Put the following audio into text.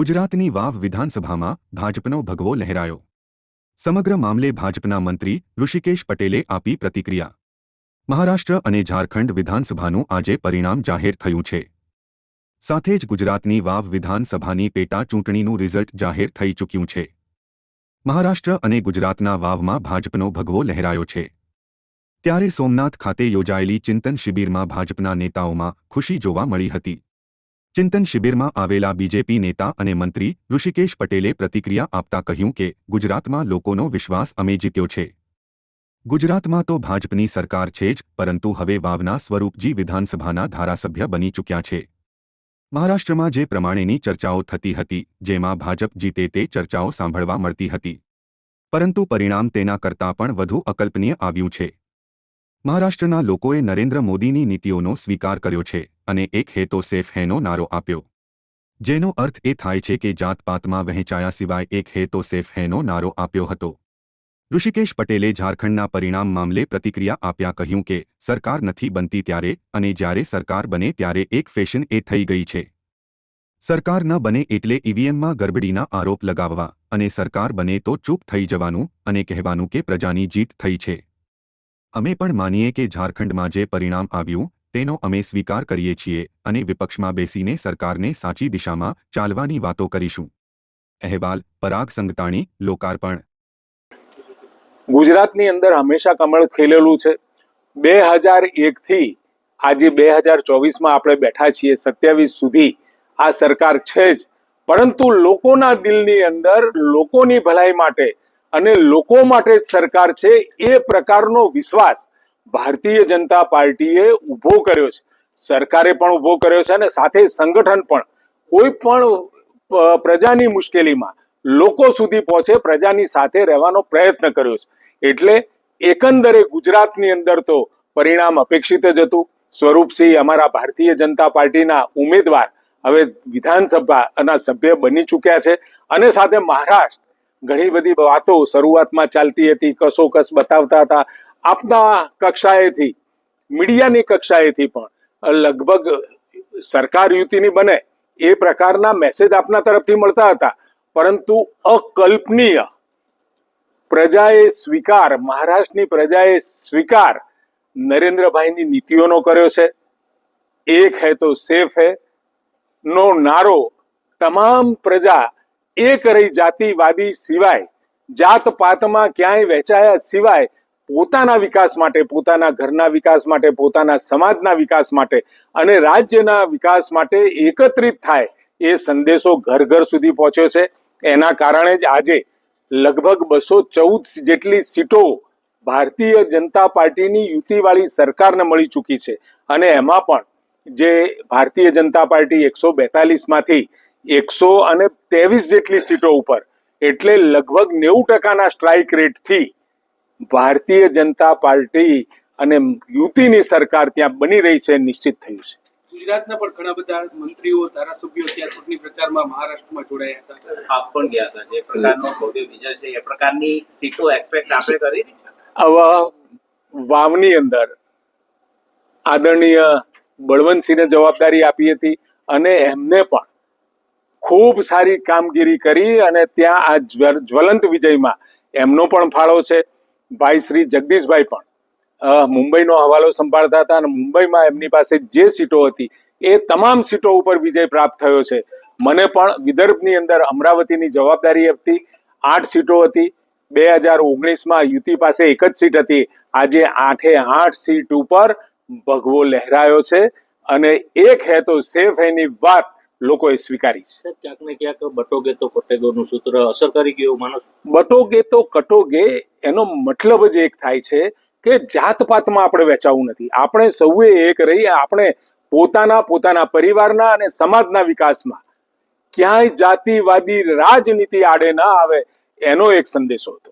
ગુજરાતની વાવ વિધાનસભામાં ભાજપનો ભગવો લહેરાયો. સમગ્ર મામલે ભાજપના મંત્રી ઋષિકેશ પટેલે આપી પ્રતિક્રિયા. મહારાષ્ટ્ર અને ઝારખંડ વિધાનસભાનું આજે પરિણામ જાહેર થયું છે. સાથે જ ગુજરાતની વાવ વિધાનસભાની પેટા ચૂંટણીનું રિઝલ્ટ જાહેર થઈ ચૂક્યું છે. મહારાષ્ટ્ર અને ગુજરાતના વાવમાં ભાજપનો ભગવો લહેરાયો છે. ત્યારે સોમનાથ ખાતે યોજાયેલી ચિંતન શિબિરમાં ભાજપના નેતાઓમાં ખુશી જોવા મળી હતી. ચિંતન શિબિરમાં આવેલા બીજેપી નેતા અને મંત્રી ઋષિકેશ પટેલે પ્રતિક્રિયા આપતા કહ્યું કે ગુજરાતમાં લોકોનો વિશ્વાસ અમે જીત્યો છે. ગુજરાતમાં તો ભાજપની સરકાર છે જ, પરંતુ હવે વાવના સ્વરૂપજી વિધાનસભાના ધારાસભ્ય બની ચૂક્યા છે. મહારાષ્ટ્રમાં જે પ્રમાણેની ચર્ચાઓ થતી હતી, જેમાં ભાજપ જીતે તે ચર્ચાઓ સાંભળવા મળતી હતી. પરંતુ પરિણામ તેના કરતાં પણ વધુ અકલ્પનીય આવ્યું છે. મહારાષ્ટ્રના લોકોએ નરેન્દ્ર મોદીની નીતિઓનો સ્વીકાર કર્યો છે. અને એક હે તો સેફ હેનો નારો આપ્યો. જેનો અર્થ એ થાય છે કે જાતપાતમાં વહેંચાયા સિવાય એક હેતો સેફ હેનો નારો આપ્યો હતો. ઋષિકેશ પટેલે ઝારખંડના પરિણામ મામલે પ્રતિક્રિયા આપ્યા કહ્યું કે, સરકાર નથી બનતી ત્યારે, અને જ્યારે સરકાર બને ત્યારે એક ફેશન એ થઈ ગઈ છે. સરકાર ન બને એટલે ઈવીએમમાં ગરબડીના આરોપ લગાવવા, અને સરકાર બને તો ચૂપ થઈ જવાનું, અને કહેવાનું કે પ્રજાની જીત થઈ છે. અમે પણ માનીએ કે ઝારખંડમાં જે પરિણામ આવ્યું તેનો અમે સ્વીકાર કરીએ છીએ અને વિપક્ષમાં બેસીને સરકારને સાચી દિશામાં ચાલવાની વાતો કરીશું. અહેવાલ, પરાગ સંગતાણી, લોકાર્પણ. ગુજરાતની અંદર હંમેશા કમળ ખીલેલું છે. બે હજાર એકથી આજે બે હજાર ચોવીસમાં આપણે બેઠા છીએ, સત્યાવીસ સુધી આ સરકાર છે જ. પરંતુ લોકોના દિલની અંદર લોકોની ભલાઈ માટે અને લોકો માટે જ સરકાર છે એ પ્રકારનો વિશ્વાસ ભારતીય જનતા પાર્ટીએ ઊભો કર્યો છે. સરકારે પણ ઊભો કર્યો છે અને સાથે સંગઠન પણ. કોઈ પણ પ્રજાની મુશ્કેલીમાં લોકો સુધી પહોંચે, પ્રજાની સાથે રહેવાનો પ્રયત્ન કર્યો છે. એટલે એકંદરે ગુજરાતની અંદર તો પરિણામ અપેક્ષિત જ હતું. સ્વરૂપસિંહ અમારા ભારતીય જનતા પાર્ટીના ઉમેદવાર, હવે વિધાનસભાના સભ્ય બની ચૂક્યા છે. અને સાથે મહારાષ્ટ્ર, ઘણી બધી વાતો શરૂઆતમાં ચાલતી હતી, કસોકસ બતાવતા હતા. આપના કક્ષાએથી, મીડિયાની કક્ષાએથી પણ લગભગ સરકાર યુતિની બને એ પ્રકારના મેસેજ આપના તરફથી મળતા હતા. પરંતુ અકલ્પનીય પ્રજાએ સ્વીકાર, મહારાષ્ટ્રની પ્રજાએ સ્વીકાર નરેન્દ્રભાઈની નીતિઓનો કર્યો છે. એક હે તો સેફ હે, નો નારો. તમામ પ્રજા એક રહી જાતિવાદી સિવાય જાત પાતમાં ક્યાંય વહેંચાયા સિવાય પોતાના વિકાસ માટે, પોતાના ઘરના વિકાસ માટે, પોતાના સમાજના વિકાસ માટે અને રાજ્યના વિકાસ માટે એકત્રિત થાય એ સંદેશો ઘર ઘર સુધી પહોંચ્યો છે. એના કારણે જ આજે લગભગ બસો ચૌદ જેટલી સીટો ભારતીય જનતા પાર્ટીની યુતિવાળી સરકારને મળી ચૂકી છે. અને એમાં પણ જે ભારતીય જનતા પાર્ટી એકસો બેતાલીસમાંથી એકસો અને ત્રેવીસ જેટલી સીટો ઉપર, એટલે લગભગ નેવું ટકાના સ્ટ્રાઇક રેટથી ભારતીય જનતા પાર્ટી અને યુતિની સરકાર ત્યાં બની રહી છે નિશ્ચિત થયું છે. ગુજરાતના પણ ઘણા બધા મંત્રીઓ ધારાસભ્યો ત્યાં ચૂંટણી પ્રચારમાં મહારાષ્ટ્રમાં જોડાયા હતા. આપ પણ ગયા હતા. જે પ્રકારનો ભવ્ય વિજય છે એ પ્રકારની સીટો એક્સપેક્ટ આપણે કરી હતી? વાવની અંદર આદરણીય બળવંતસિંહને જવાબદારી આપી હતી અને એમને પણ ખૂબ સારી કામગીરી કરી અને ત્યાં આ જ્વ- જ્વલંત વિજયમાં એમનો પણ ફાળો છે. ભાઈ શ્રી જગદીશભાઈ પણ મુંબઈનો હવાલો સંભાળતા હતા અને મુંબઈમાં એમની પાસે જે સીટો હતી, એ તમામ સીટો ઉપર વિજય પ્રાપ્ત થયો છે. મને પણ વિદર્ભની અંદર અમરાવતીની જવાબદારી હતી, આઠ સીટો હતી. બે હજાર ઓગણીસમાં યુતિ પાસે એક જ સીટ હતી. આજે આઠે આઠ સીટ ઉપર ભગવો લહેરાયો છે અને એક હે તો સેફ એની વાત લોકોએ સ્વીકારી છે. ક્યાંક ને ક્યાંક બટોગે તો કટેગોનું સૂત્ર અસર કરી ગયું માનો બટોગે તો કટોગે એનો મતલબ જ એક થાય છે કે જાતપાતમાં આપણે વેચાવું નથી. આપણે સૌએ એક રહી આપણે પોતાના પોતાના પરિવારના અને સમાજના વિકાસમાં ક્યાંય જાતિવાદી રાજનીતિ આડે ના આવે એનો એક સંદેશો હતો.